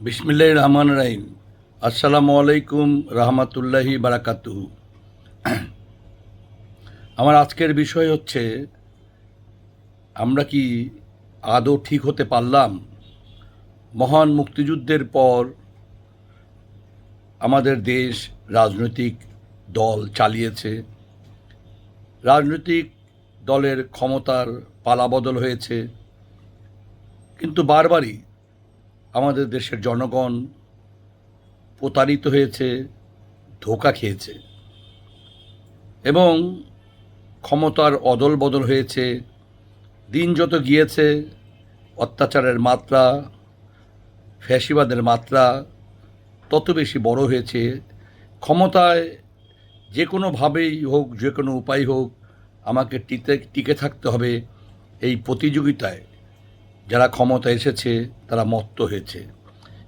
বিসমিল্লাহ রহমান রাহিম। আসসালামু আলাইকুম রহমতুল্লাহি বারাকাতু আমার আজকের বিষয় হচ্ছে, আমরা কি আদৌ ঠিক হতে পারলাম? মহান মুক্তিযুদ্ধের পর আমাদের দেশ রাজনৈতিক দল চালিয়েছে। রাজনৈতিক দলের ক্ষমতার পালাবদল হয়েছে। কিন্তু বারবারই আমাদের দেশের জনগণ প্রতারিত হয়েছে, ধোকা খেয়েছে এবং ক্ষমতার অদল বদল হয়েছে, দিন যত গিয়েছে, অত্যাচারের মাত্রা, ফ্যাসিবাদের মাত্রা তত বেশি বড় হয়েছে। ক্ষমতায় যে কোনোভাবেই হোক যে কোনো উপায় হোক, আমাকে টিকে টিকে থাকতে হবে এই প্রতিযোগিতায়। যারা ক্ষমতা এসেছে, তারা মত্ত হয়েছে।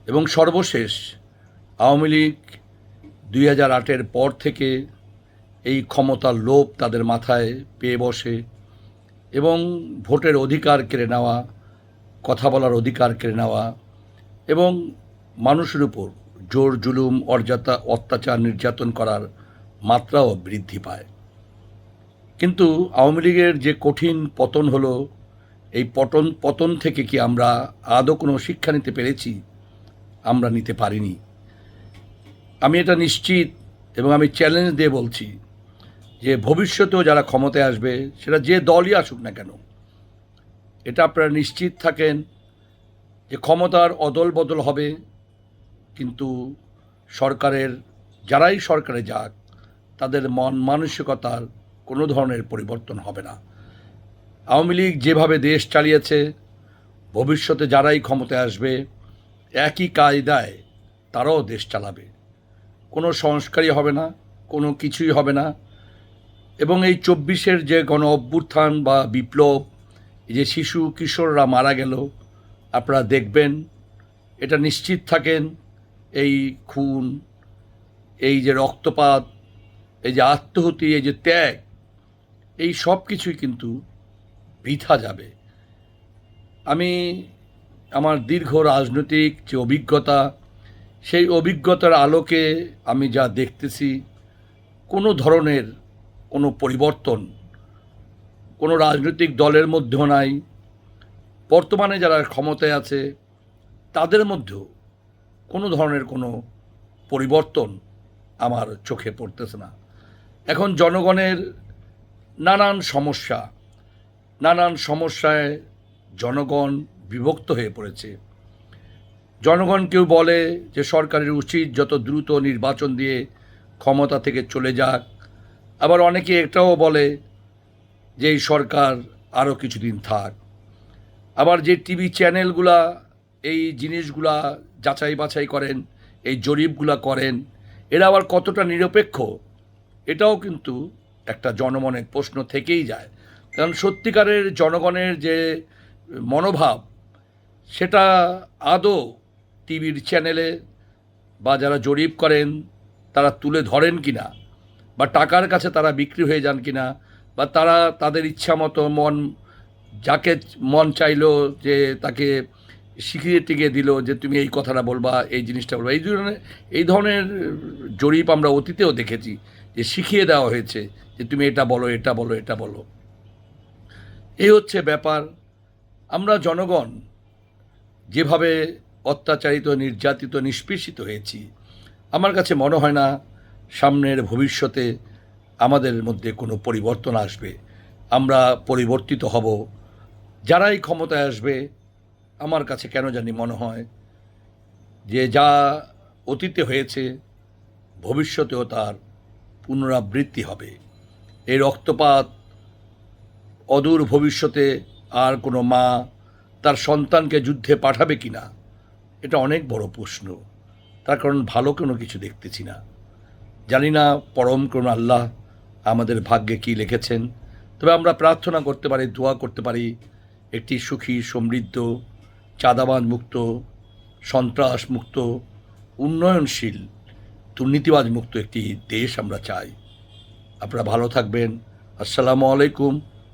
এবং সর্বশেষ, আওয়ামী লীগ দুই হাজার আটের পর থেকে এই ক্ষমতার লোভ তাদের মাথায় পেয়ে বসে এবং ভোটের অধিকার কেড়ে নেওয়া, কথা বলার অধিকার কেড়ে নেওয়া এবং মানুষের উপর জোর, জুলুম অর্যাতা অত্যাচার নির্যাতন করার মাত্রাও বৃদ্ধি পায়। কিন্তু আওয়ামী লীগের যে কঠিন পতন হলো এই পতন পতন থেকে কি আমরা আদৌ কোনো শিক্ষা নিতে পেরেছি? আমরা নিতে পারিনি। আমি এটা নিশ্চিত এবং আমি চ্যালেঞ্জ দিয়ে বলছি যে ভবিষ্যতেও যারা ক্ষমতায় আসবে, সেটা যে দলই আসুক না কেন, এটা আপনারা নিশ্চিত থাকেন যে ক্ষমতার অদল বদল হবে, কিন্তু সরকারের, যারাই সরকারে যাক, তাদের মন মানসিকতার কোনো ধরনের পরিবর্তন হবে না। আওয়ামী লীগ যেভাবে দেশ চালিয়েছে, ভবিষ্যতে যারাই ক্ষমতায় আসবে, একই কায়দায় তারাও দেশ চালাবে। কোনো সংস্কারই হবে না, কোনো কিছুই হবে না। এবং এই চব্বিশের যে গণ অভ্যুত্থান বা বিপ্লব যে শিশু কিশোররা মারা গেল, আপনারা দেখবেন, এটা নিশ্চিত থাকেন, এই খুন, এই যে রক্তপাত, এই যে আত্মহতি এই যে ত্যাগ, এই সব কিছুই কিন্তু বৃথা যাবে। আমি আমার দীর্ঘ রাজনৈতিক যে অভিজ্ঞতা, সেই অভিজ্ঞতার আলোকে আমি যা দেখতেছি, কোনো ধরনের কোনো পরিবর্তন, কোনো রাজনৈতিক দলের মধ্যেও নাই। বর্তমানে যারা ক্ষমতায় আছে, তাদের মধ্যেও কোনো ধরনের কোনো পরিবর্তন আমার চোখে পড়তেছে না। এখন জনগণের নানান সমস্যা নানান সমস্যায় জনগণ বিভক্ত হয়ে পড়েছে। জনগণ কেউ বলে যে সরকারের উচিত যত দ্রুত নির্বাচন দিয়ে ক্ষমতা থেকে চলে যাক। আবার অনেকে এটাও বলে যে এই সরকার আরও কিছুদিন থাক। আবার যে টিভি চ্যানেলগুলা এই জিনিসগুলা যাচাই বাছাই করেন, এই জরিপগুলা করেন, এরা আবার কতটা নিরপেক্ষ? এটাও কিন্তু একটা জনমনের প্রশ্ন থেকেই যায়। কারণ সত্যিকারের জনগণের যে মনোভাব, সেটা আদৌ টিভির চ্যানেলে বা যারা জরিপ করেন, তারা তুলে ধরেন কি না বা টাকার কাছে তারা বিক্রি হয়ে যান কি না বা তারা তাদের ইচ্ছা মতো মন, যাকে মন চাইলো যে তাকে শিখিয়ে টিকে দিল যে তুমি এই কথাটা বলবা, এই জিনিসটা বলবা, এই ধরনের এই ধরনের জরিপ আমরা অতীতেও দেখেছি যে শিখিয়ে দেওয়া হয়েছে যে তুমি এটা বলো এটা বলো এটা বলো। এই হচ্ছে ব্যাপার। আমরা জনগণ যেভাবে অত্যাচারিত, নির্যাতিত, নিষ্পেষিত হয়েছি, আমার কাছে মনে হয় না সামনের ভবিষ্যতে আমাদের মধ্যে কোনো পরিবর্তন আসবে। আমরা পরিবর্তিত হব। যারাই ক্ষমতায় আসবে, আমার কাছে কেন জানি মনে হয় যে যা অতীতে হয়েছে, ভবিষ্যতেও তার পুনরাবৃত্তি হবে। এই রক্তপাত অদূর ভবিষ্যতে আর কোনো মা তার সন্তানকে যুদ্ধে পাঠাবে কি না এটা অনেক বড় প্রশ্ন। তার কারণ ভালো কোনো কিছু দেখতেছি না। জানি না পরম কোন আল্লাহ আমাদের ভাগ্যে কি লিখেছেন, তবে আমরা প্রার্থনা করতে পারি, দোয়া করতে পারি, একটি সুখী, সমৃদ্ধ চাঁদাবাজ মুক্ত, সন্ত্রাস মুক্ত, উন্নয়নশীল, দুর্নীতিবাজ মুক্ত একটি দেশ আমরা চাই। আপনারা ভালো থাকবেন। আসসালামু আলাইকুম।